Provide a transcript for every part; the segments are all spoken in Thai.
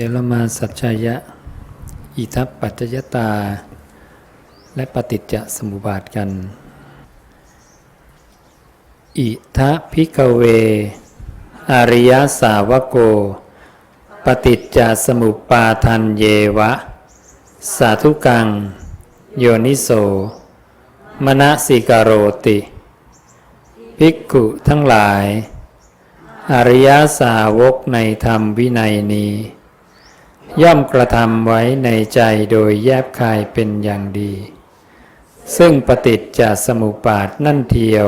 เดี๋ยวเรามาสัจจายะ อิทัปปัจจยตา และปฏิจจสมุปบาทกัน อิทะพิกเว อริยสาวโก ปฏิจจสมุปปาทันเยวะ สาธุกัง โยนิโส มณสิกาโรติ ภิกขุทั้งหลาย อริยสาวกในธรรมวินัยนี้ ย่อมกระทำไว้ในใจโดยแยบคายเป็นอย่างดี ซึ่งปฏิจจสมุปบาทนั่นเทียว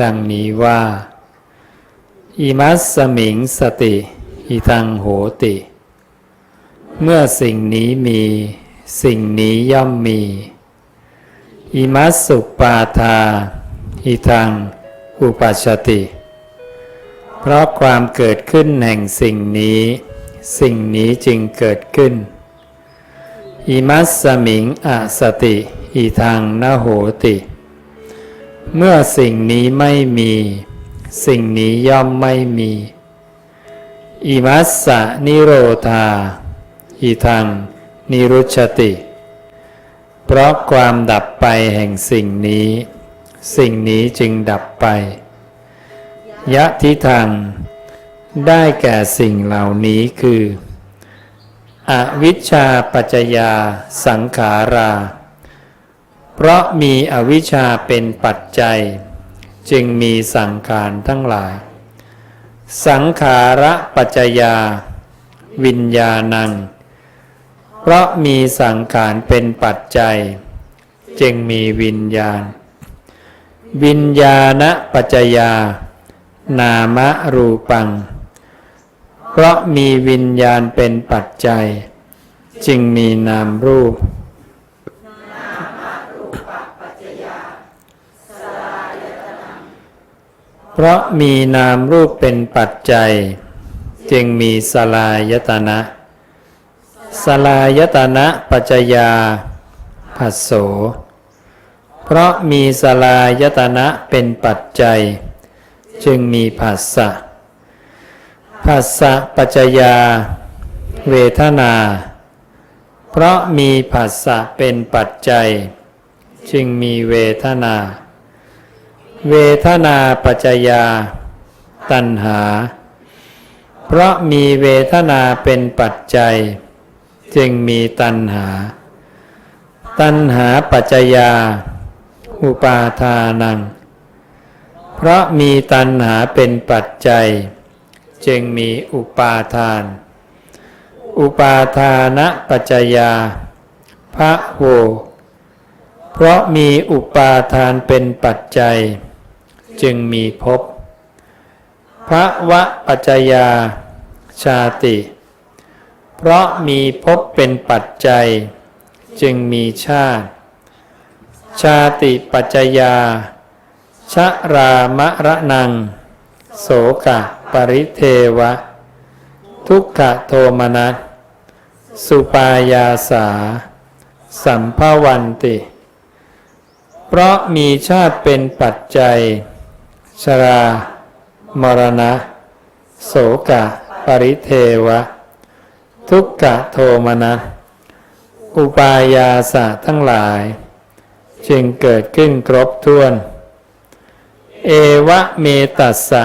ดังนี้ว่า อิมัสสมิงสติ อิทังโหติ เมื่อสิ่งนี้มีสิ่งนี้ย่อมมี อิมัสสุปาทา อิทัง อุปัชชติ เพราะความเกิดขึ้นแห่งสิ่งนี้ สิ่งนี้จึงเกิดขึ้น อิมัสสมิงอสติอิทังนโหติ เมื่อสิ่งนี้ไม่มี สิ่งนี้ย่อมไม่มี อิมัสสะนิโรธาอิทังนิรุชติ เพราะความดับไปแห่งสิ่งนี้ สิ่งนี้จึงดับไป ยะทิทาง ได้แก่สิ่งเหล่านี้คือ อวิชชาปัจจยาสังขารา เพราะมีอวิชชาเป็นปัจจัย จึงมีสังขารทั้งหลาย สังขาระปัจจยา วิญญาณัง เพราะมีสังขารเป็นปัจจัย จึงมีวิญญาณ วิญญาณปัจจยา นามรูปัง เพราะมีวิญญาณเป็นปัจจัย จึงมีนามรูป เพราะมีนามรูปเป็นปัจจัย จึงมีสลายตนะ สลายตนะปัจจยาผัสโส เพราะมีสลายตนะเป็นปัจจัย จึงมีผัสสะ ผัสสะปัจจยา เวทนา เพราะมีผัสสะเป็นปัจจัย จึงมีเวทนา เวทนาปัจจยา ตัณหา เพราะมีเวทนาเป็นปัจจัย จึงมีตัณหา ตัณหาปัจจยา อุปาทานัง เพราะมีตัณหาเป็นปัจจัยจ จึงมีอุปาทาน อุปาทานะปัจจยาพระโวเพราะมีอุปาทานเป็นปัจจัย จึงมีภพพระวะปัจจยาชาติ เพราะมีภพเป็นปัจจัย จึงมีชาติ ชาติปัจจยาชะรามะระนัง โสกะปริเทวะ ทุกขโทมนัสสุปายาสา สัมภวันติ เพราะมีชาติเป็นปัจจัย ชรา มรณะ โสกะปริเทวะ ทุกขโทมนัสอุปายาสะทั้งหลาย จึงเกิดขึ้นครบถ้วน เอวะเมตัสสะ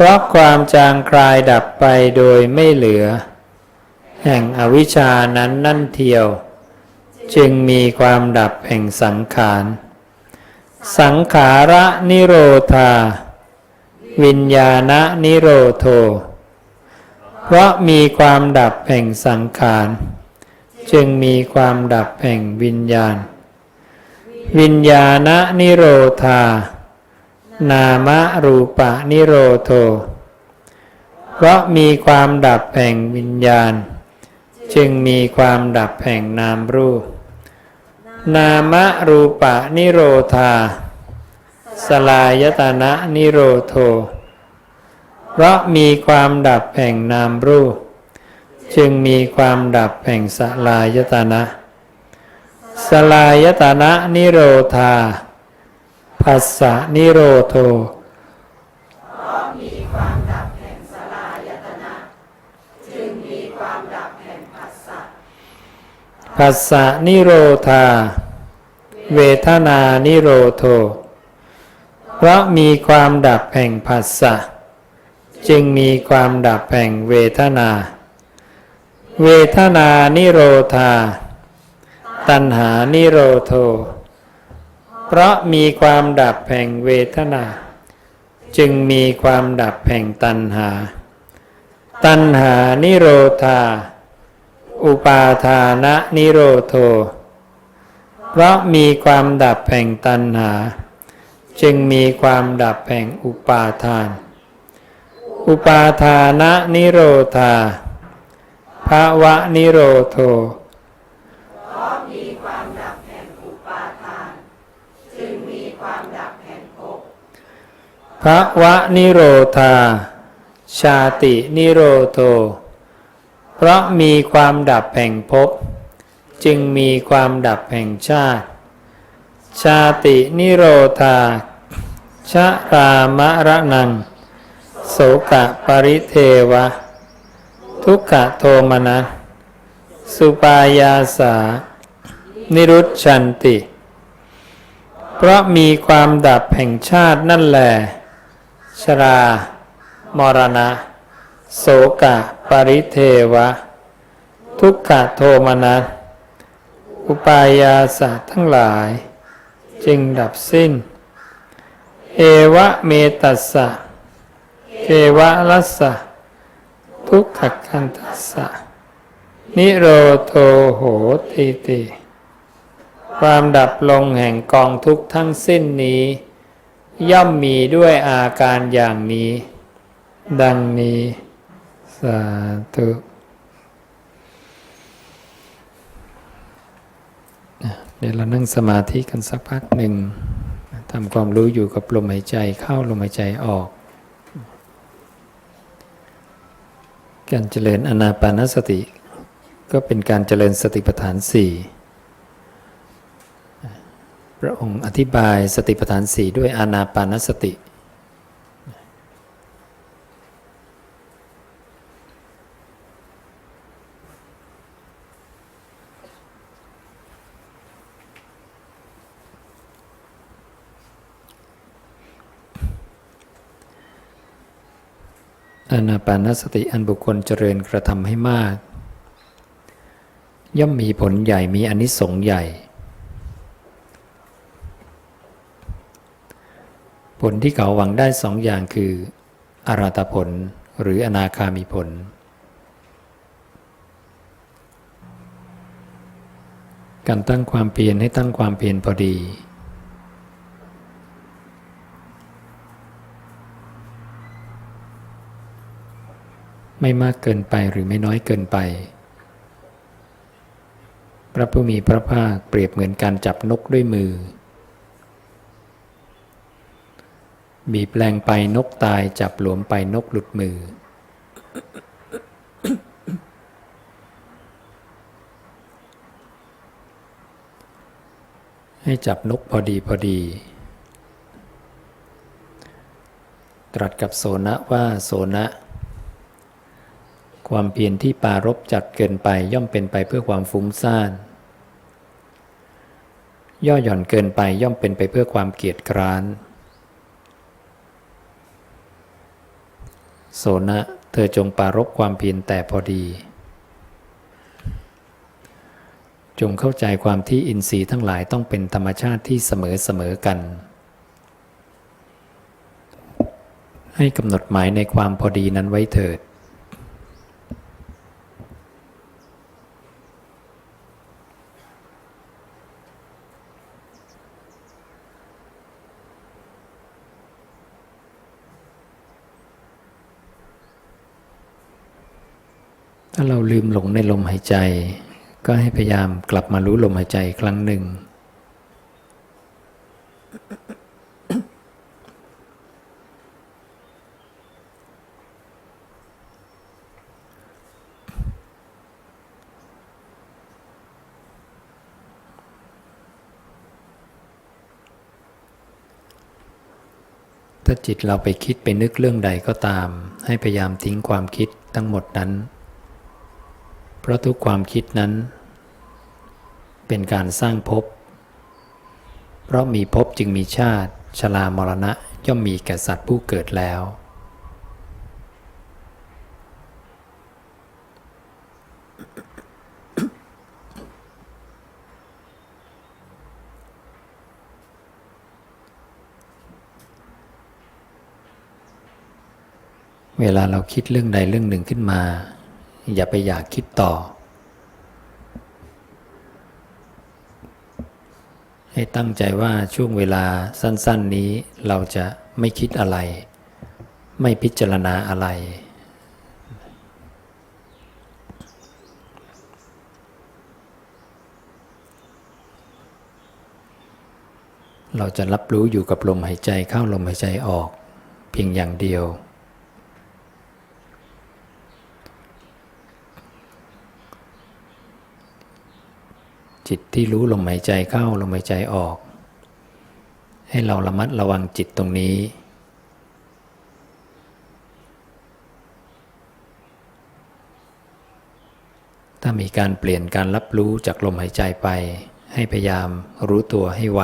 เพราะความจางคลายดับไปโดยไม่เหลือ แห่งอวิชานั้นนั่นเทียว จึงมีความดับแห่งสังขาร สังขาระนิโรธา วิญญาณนิโรโท เพราะมีความดับแห่งสังขาร จึงมีความดับแห่งวิญญาณ วิญญาณนิโรธา นามรูปะนิโรโทเพราะมีความดับแห่งวิญญาณ จึงมีความดับแห่งนามรูป นามรูปะนิโรธา สลายตนะนิโรโทเพราะมีความดับแห่งนามรูป จึงมีความดับแห่งสลายตนะ สลายตนะนิโรธา ภัสสะนิโรโทผัสสะนิโรธา เวทนานิโรโท เพราะมีความดับแห่งผัสสะจึงมีความดับแห่งเวทนา เวทนานิโรธา ตัณหานิโรโท เพราะมีความดับแห่งเวทนา จึงมีความดับแห่งตัณหา ตัณหานิโรธา อุปาทานะนิโรโท เพราะมีความดับแห่งตัณหา จึงมีความดับแห่งอุปาทาน อุปาทานะนิโรธาภาวะนิโรโท พระวะนิโรธา ชาตินิโรโท เพราะมีความดับแห่งภพจึงมีความดับแห่งชาติ ชาตินิโรธา ชะรามะระนัง โสกะปริเทวะ ทุกขะโทมนะ สุปายาสา นิรุชชันติ เพราะมีความดับแห่งชาตินั่นแหละ ชรา มรณะ โสกะ ปริเทวะ ทุกขโทมนัส อุปายาสะทั้งหลาย จึงดับสิ้น เอวะเมตัสสะเทวะลัสสะ ทุกขคันตัสสะ นิโรโทโหติติ ความดับลงแห่งกองทุกข์ทั้งสิ้นนี้ ย่อมมีด้วยอาการอย่างนี้ ดังนี้ สาธุเดี๋ยวเรานั่งสมาธิกันสักพักหนึ่งทำความรู้อยู่กับลมหายใจเข้าลมหายใจออก การเจริญอนาปานสติ ก็เป็นการเจริญสติปัฏฐานสี่ พระองค์อธิบายสติปัฏฐานสี่ด้วยอานาปานสติ อานาปานสติอันบุคคลเจริญกระทำให้มาก ย่อมมีผลใหญ่มีอนิสงส์ใหญ่ ลที่เขาหวังได้สองอย่างคืออาราตผลหรืออนาคามีผล การตั้งความเพียรให้ตั้งความเพียรพอดี ไม่มากเกินไปหรือไม่น้อยเกินไป พระผู้มีพระภาคเปรียบเหมือนการจับนกด้วยมือ บีบแรงไปนกตายจับหลวมไปนกหลุดมือ ให้จับนกพอดีพอดี ตรัสกับโสนะว่าโสนะ ความเพียรที่ปารบจัดเกินไปย่อมเป็นไปเพื่อความฟุ้งซ่าน ย่อหย่อนเกินไปย่อมเป็นไปเพื่อความเกียจคร้าน โสนะ เธอจงปารบความเพียรแต่พอดี จงเข้าใจความที่อินทรีย์ทั้งหลายต้องเป็นธรรมชาติที่เสมอเสมอกัน ให้กำหนดหมายในความพอดีนั้นไว้เถิด ถ้าเราลืมหลงในลมหายใจ ก็ให้พยายามกลับมารู้ลมหายใจอีกครั้งหนึ่ง ถ้าจิตเราไปคิดไปนึกเรื่องใดก็ตาม ให้พยายามทิ้งความคิดทั้งหมดนั้น ราะทุกความคิดนั้น เป็นการสร้างภพ เพราะมีภพจึงมีชาติ ชรามรณะย่อมมีแก่สัตว์ผู้เกิดแล้ว เวลาเราคิดเรื่องใดเรื่องหนึ่งขึ้นมา อย่าไปอยากคิดต่อ ให้ตั้งใจว่าช่วงเวลาสั้น ๆนี้เราจะไม่คิดอะไร ไม่พิจารณาอะไรเราจะรับรู้อยู่กับลมหายใจเข้าลมหายใจออก เพียงอย่างเดียว จิตที่รู้ลมหายใจเข้าลมหายใจออก ให้เราระมัดระวังจิตตรงนี้ ถ้ามีการเปลี่ยนการรับรู้จากลมหายใจไป ให้พยายามรู้ตัวให้ไว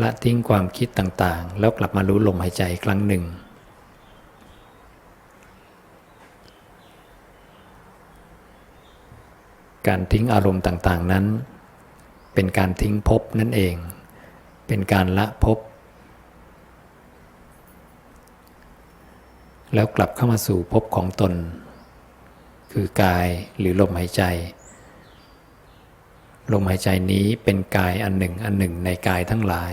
ละทิ้งความคิดต่างๆ แล้วกลับมารู้ลมหายใจอีกครั้งหนึ่ง การทิ้งอารมณ์ต่างๆนั้น เป็นการทิ้งภพนั่นเอง เป็นการละภพแล้วกลับเข้ามาสู่ภพของตน คือกายหรือลมหายใจ ลมหายใจนี้เป็นกายอันหนึ่งอันหนึ่งในกายทั้งหลาย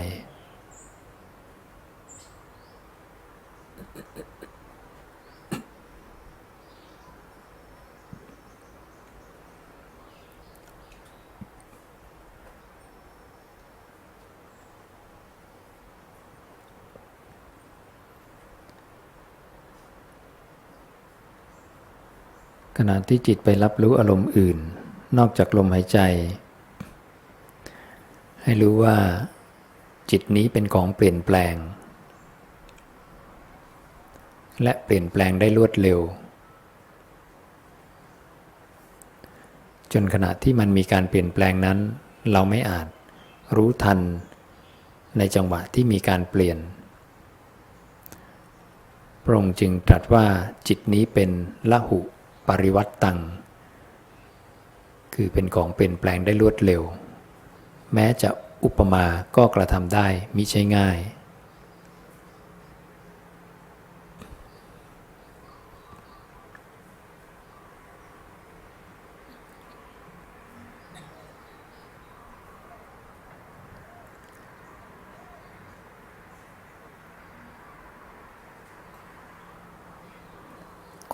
ขณะที่จิตไปรับรู้อารมณ์อื่น นอกจากลมหายใจ ให้รู้ว่า จิตนี้เป็นของเปลี่ยนแปลง และเปลี่ยนแปลงได้รวดเร็ว จนขณะที่มันมีการเปลี่ยนแปลงนั้น เราไม่อาจรู้ทัน ในจังหวะที่มีการเปลี่ยนพระองค์จึงตรัสว่าจิตนี้เป็นละหุ ปริวัตตัง คือเป็นของเปลี่ยนแปลงได้รวดเร็ว แม้จะอุปมาก็กระทำได้มิใช่ง่าย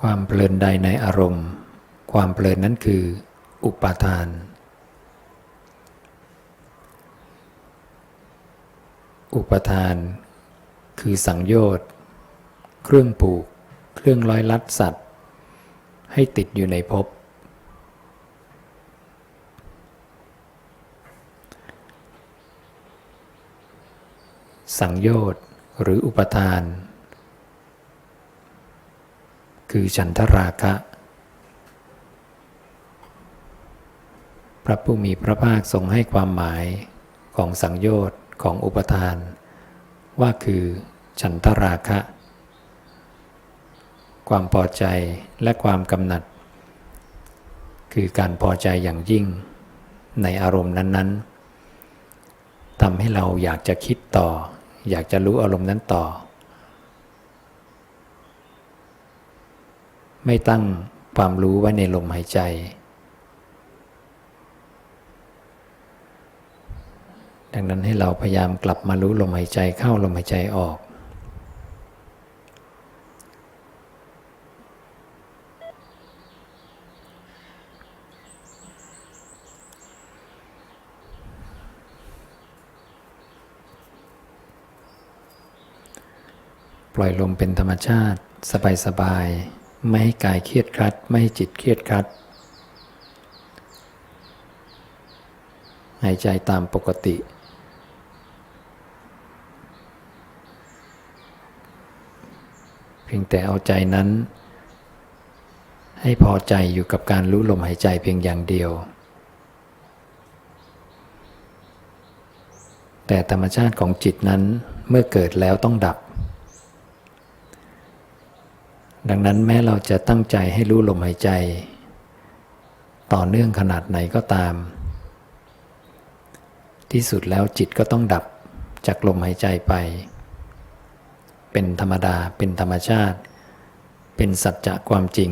ความเพลินใดในอารมณ์ ความเพลินนั้นคือ อุปาทาน อุปทาน คือสังโยชน์ เครื่องผูก เครื่องร้อยลัดสัตว์ ให้ติดอยู่ในภพสังโยชน์หรืออุปทาน คือฉันทราคะ พระผู้มีพระภาคทรงให้ความหมายของสังโยชน์ของอุปทาน ว่าคือฉันทราคะ ความพอใจและความกำหนัด คือการพอใจอย่างยิ่งในอารมณ์นั้น ๆทำให้เราอยากจะคิดต่อ อยากจะรู้อารมณ์นั้นต่อ ไม่ตั้งความรู้ไว้ในลมหายใจ ดังนั้นให้เราพยายามกลับมารู้ลมหายใจเข้าลมหายใจออก ปล่อยลมเป็นธรรมชาติสบายๆ ไม่ให้กายเครียดครัด ไม่ให้จิตเครียดครัด หายใจตามปกติ เพียงแต่เอาใจนั้น ให้พอใจอยู่กับการรู้ลมหายใจเพียงอย่างเดียว แต่ธรรมชาติของจิตนั้นเมื่อเกิดแล้วต้องดับ ดังนั้นแม้เราจะตั้งใจให้รู้ลมหายใจ ต่อเนื่องขนาดไหนก็ตาม ที่สุดแล้วจิตก็ต้องดับจากลมหายใจไป เป็นธรรมดาเป็นธรรมชาติ เป็นสัจจะความจริง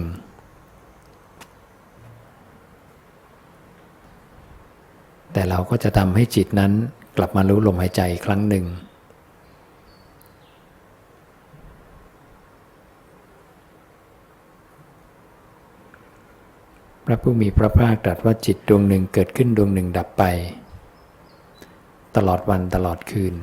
แต่เราก็จะทำให้จิตนั้นกลับมารู้ลมหายใจอีกครั้งหนึ่ง พ ระผู้มีพระภาคตรัสว่าจิตดวงหนึ่งเกิดขึ้นดวงหนึ่งดับไป ตลอดวันตลอดคืน